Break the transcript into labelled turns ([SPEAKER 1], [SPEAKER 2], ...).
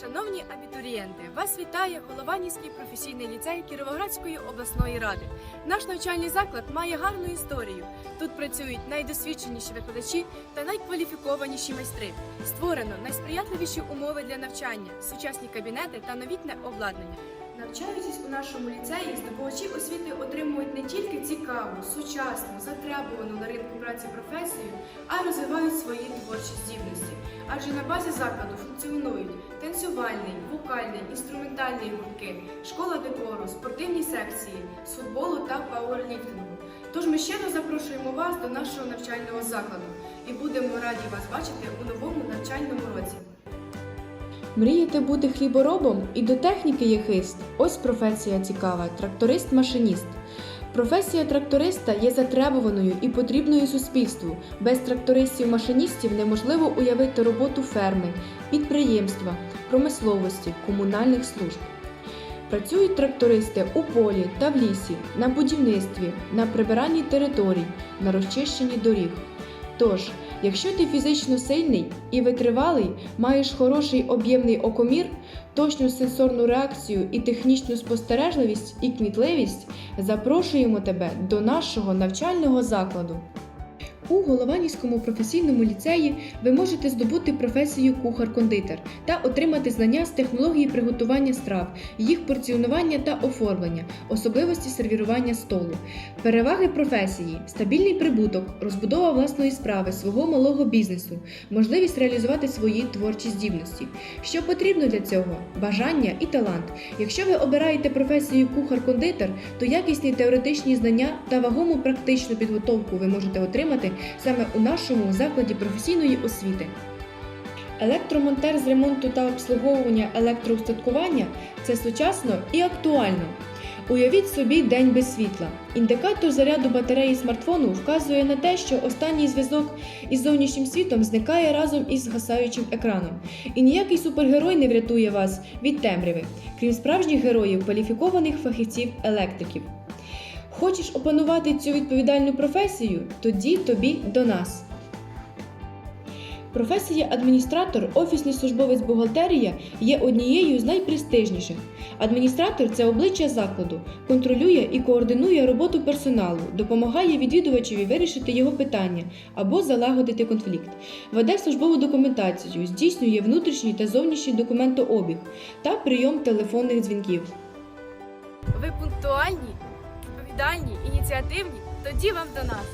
[SPEAKER 1] Шановні абітурієнти, вас вітає Голованівський професійний ліцей Кіровоградської обласної ради. Наш навчальний заклад має гарну історію. Тут працюють найдосвідченіші викладачі та найкваліфікованіші майстри. Створено найсприятливіші умови для навчання, сучасні кабінети та новітне обладнання. Навчаючись у нашому ліцеї, здобувачі освіти отримують не тільки цікаву, сучасну, затребувану на ринку праці професію, а й розвивають свої творчі здібності. Адже на базі закладу функціонують танцювальний, вокальний, інструментальний гуртки, школа декору, спортивні секції з футболу та пауерліфтингу. Тож ми щиро запрошуємо вас до нашого навчального закладу і будемо раді вас бачити у новому навчальному році.
[SPEAKER 2] Мрієте бути хліборобом і до техніки є хист. Ось професія цікава тракторист-машиніст. Професія тракториста є затребуваною і потрібною суспільству. Без трактористів-машиністів неможливо уявити роботу ферми, підприємства, промисловості, комунальних служб. Працюють трактористи у полі та в лісі, на будівництві, на прибиранні територій, на розчищенні доріг. Тож, якщо ти фізично сильний і витривалий, маєш хороший об'ємний окомір, точну сенсорну реакцію і технічну спостережливість і кмітливість, запрошуємо тебе до нашого навчального закладу. У Голованівському професійному ліцеї ви можете здобути професію кухар-кондитер та отримати знання з технології приготування страв, їх порціонування та оформлення, особливості сервірування столу. Переваги професії: стабільний прибуток, розбудова власної справи, свого малого бізнесу, можливість реалізувати свої творчі здібності. Що потрібно для цього? Бажання і талант. Якщо ви обираєте професію кухар-кондитер, то якісні теоретичні знання та вагому практичну підготовку ви можете отримати саме у нашому закладі професійної освіти. Електромонтер з ремонту та обслуговування електроустаткування це сучасно і актуально. Уявіть собі день без світла. Індикатор заряду батареї смартфону вказує на те, що останній зв'язок із зовнішнім світом зникає разом із згасаючим екраном. І ніякий супергерой не врятує вас від темряви, крім справжніх героїв, кваліфікованих фахівців-електриків. Хочеш опанувати цю відповідальну професію? Тоді тобі до нас. Професія адміністратор, офісний службовець бухгалтерія є однією з найпрестижніших. Адміністратор це обличчя закладу, контролює і координує роботу персоналу, допомагає відвідувачеві вирішити його питання або залагодити конфлікт, веде службову документацію, здійснює внутрішній та зовнішній документообіг та прийом телефонних дзвінків.
[SPEAKER 1] Ви пунктуальні, відповідальні, ініціативні? Тоді вам до нас.